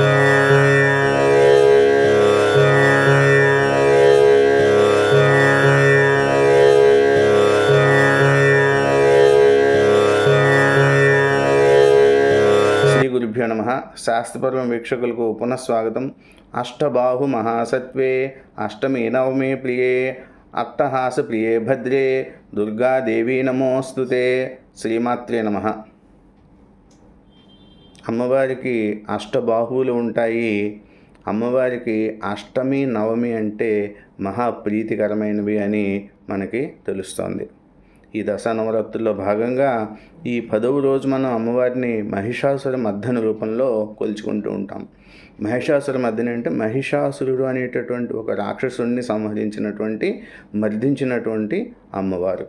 శ్రీ గురుభ్యో నమ. శాస్త్రపర్వం వీక్షకులకు పునఃస్వాగతం. అష్టబాహు మహాసత్వే అష్టమి నవమే ప్రియే అట్టహాస ప్రియే భద్రే దుర్గాదేవి నమోస్తుతే. శ్రీమాత్రే నమ. అమ్మవారికి అష్టబాహువులు ఉంటాయి. అమ్మవారికి అష్టమి నవమి అంటే మహా ప్రీతికరమైనవి అని మనకి తెలుస్తోంది. ఈ దశ నవరాత్రుల్లో భాగంగా ఈ పదవ రోజు మనం అమ్మవారిని మహిషాసుర మద్దన రూపంలో కొలుచుకుంటూ ఉంటాం. మహిషాసుర మద్దన అంటే మహిషాసురుడు అనేటటువంటి ఒక రాక్షసుడిని సంహరించినటువంటి మర్దించినటువంటి అమ్మవారు.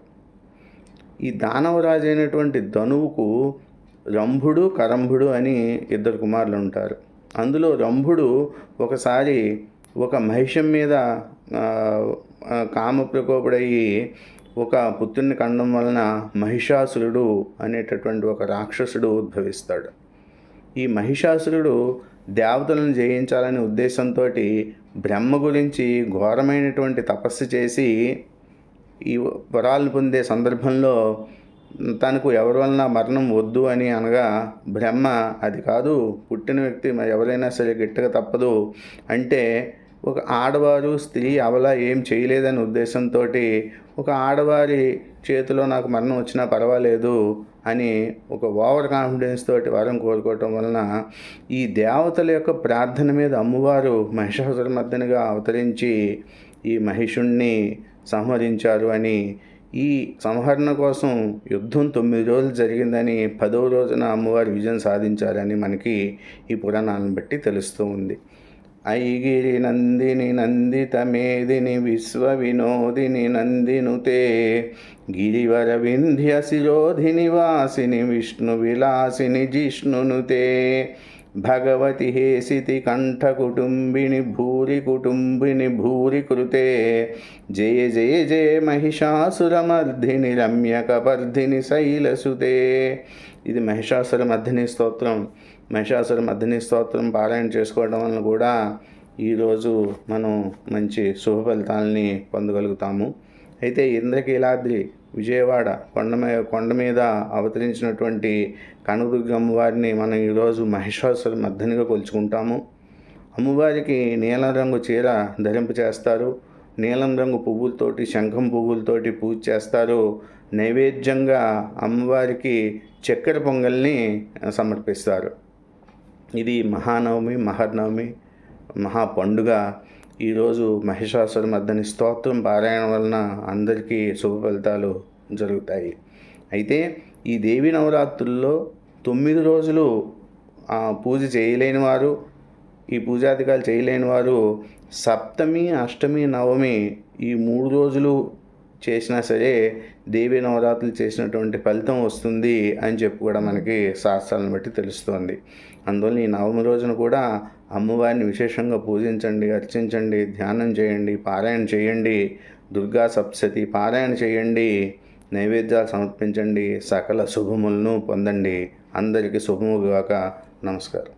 ఈ దానవరాజు అయినటువంటి ధనువుకు రంభుడు కరంభుడు అని ఇద్దరు కుమారులు ఉంటారు. అందులో రంభుడు ఒకసారి ఒక మహిషం మీద కామ ప్రకోపుడయ్యి ఒక పుత్రుని కండం వలన మహిషాసురుడు అనేటటువంటి ఒక రాక్షసుడు ఉద్భవిస్తాడు. ఈ మహిషాసురుడు దేవతలను జయించాలనే ఉద్దేశంతో బ్రహ్మ గురించి ఘోరమైనటువంటి తపస్సు చేసి ఈ వరాలను పొందే సందర్భంలో తనకు ఎవరి వలన మరణం వద్దు అని అనగా బ్రహ్మ అది కాదు పుట్టిన వ్యక్తి ఎవరైనా సరే గిట్టక తప్పదు అంటే ఒక ఆడవారు స్త్రీ అవలా ఏం చేయలేదనే ఉద్దేశంతో ఒక ఆడవారి చేతిలో నాకు మరణం వచ్చినా పర్వాలేదు అని ఒక ఓవర్ కాన్ఫిడెన్స్ తోటి వరం కోరుకోవటం వలన ఈ దేవతల యొక్క ప్రార్థన మీద అమ్మవారు మహిషాసుర మద్దనగా అవతరించి ఈ మహిషుణ్ణి సంహరించారు అని ఈ సంహరణ కోసం యుద్ధం తొమ్మిది రోజులు జరిగిందని పదవ రోజున అమ్మవారు విజయం సాధించారని మనకి ఈ పురాణాలను బట్టి తెలుస్తూ ఉంది. ఐగిరి నందిని నందితమేదిని విశ్వ వినోదిని నందినుతే గిరివర వింధ్య శిరోధిని వాసిని విష్ణు విలాసిని జిష్ణునుతే భగవతి హేసితి కంఠ కుటుంబిని భూరి కుటుంబిని భూరి కృతే. జయ జయ జయ మహిషాసురమర్ధిని రమ్యకపర్ధిని శైలసుతే. ఇది మహిషాసుర మర్ధిని స్తోత్రం. మహిషాసుర మర్ధిని స్తోత్రం పారాయణ చేసుకోవడం వలన కూడా ఈరోజు మనం మంచి శుభ ఫలితాలని పొందగలుగుతాము. అయితే ఇంద్రకీలాద్రి విజయవాడ కొండ మీద కొండ మీద అవతరించినటువంటి కనుదుర్గమ్మ వారిని మనం ఈరోజు మహిషాసుర మర్ధనిగా కొలుచుకుంటాము. అమ్మవారికి నీలం రంగు చీర ధరింప చేస్తారు. నీలం రంగు పువ్వులతోటి శంఖం పువ్వులతోటి పూజ చేస్తారు. నైవేద్యంగా అమ్మవారికి చక్కెర పొంగల్ని సమర్పిస్తారు. ఇది మహానవమి మహర్నవమి మహా పండుగ. ఈరోజు మహిషాసుర మర్దని స్తోత్రం పారాయణ వలన అందరికీ శుభ ఫలితాలు జరుగుతాయి. అయితే ఈ దేవి నవరాత్రుల్లో తొమ్మిది రోజులు ఆ, పూజ చేయలేని వారు ఈ పూజాధికారులు చేయలేని వారు సప్తమి అష్టమి నవమి ఈ మూడు రోజులు చేసినా సరే దేవి నవరాత్రులు చేసినటువంటి ఫలితం వస్తుంది అని చెప్పి కూడా మనకి శాస్త్రాలను బట్టి తెలుస్తుంది. అందువల్ల ఈ నవమి రోజున కూడా అమ్మవారిని విశేషంగా పూజించండి అర్చించండి ధ్యానం చేయండి పారాయణ చేయండి దుర్గా సప్సతి పారాయణ చేయండి నైవేద్యాలు సమర్పించండి సకల శుభములను పొందండి. అందరికీ శుభముగాక. నమస్కారం.